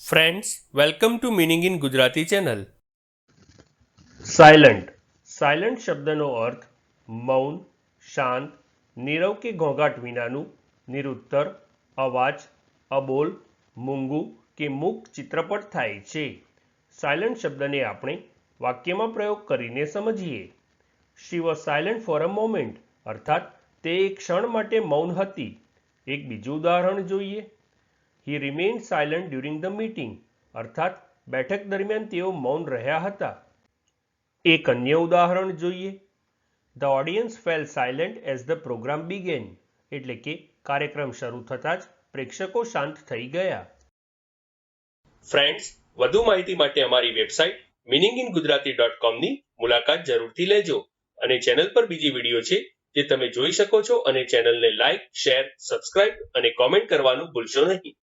Friends welcome to meaning in Gujarati channel silent silent શબ્દનો અર્થ મૌન શાંત નીરવ કે ઘોંઘાટ વિનાનું નિરુત્તર અવાજ અબોલ મૂંગું કે મૂક ચિત્રપટ થાય છે. સાયલન્ટ શબ્દને આપણે વાક્યમાં પ્રયોગ કરીને સમજીએ. She was silent for a moment અર્થાત તે એક ક્ષણ માટે મૌન હતી. એક બીજું ઉદાહરણ જોઈએ. He remain silent during the meeting અર્થાત, બેઠક દરમિયાન તેઓ મૌન રહ્યા હતા. એક અન્ય ઉદાહરણ જોઈએ. The audience fell silent as the programme began એટલે કે કાર્યક્રમ શરૂ થતાં જ પ્રેક્ષકો શાંત થઈ ગયા. ફ્રેન્ડ્સ વધુ માહિતી માટે અમારી website meaning in Gujarati dot કોમની મુલાકાત જરૂરથી લેજો અને ચેનલ પર બીજી વીડિયો છે જે તમે જોઈ શકો છો અને ચેનલને લાઇક શેર સબસ્ક્રાઇબ અને કોમેન્ટ કરવાનું ભૂલશો નહીં.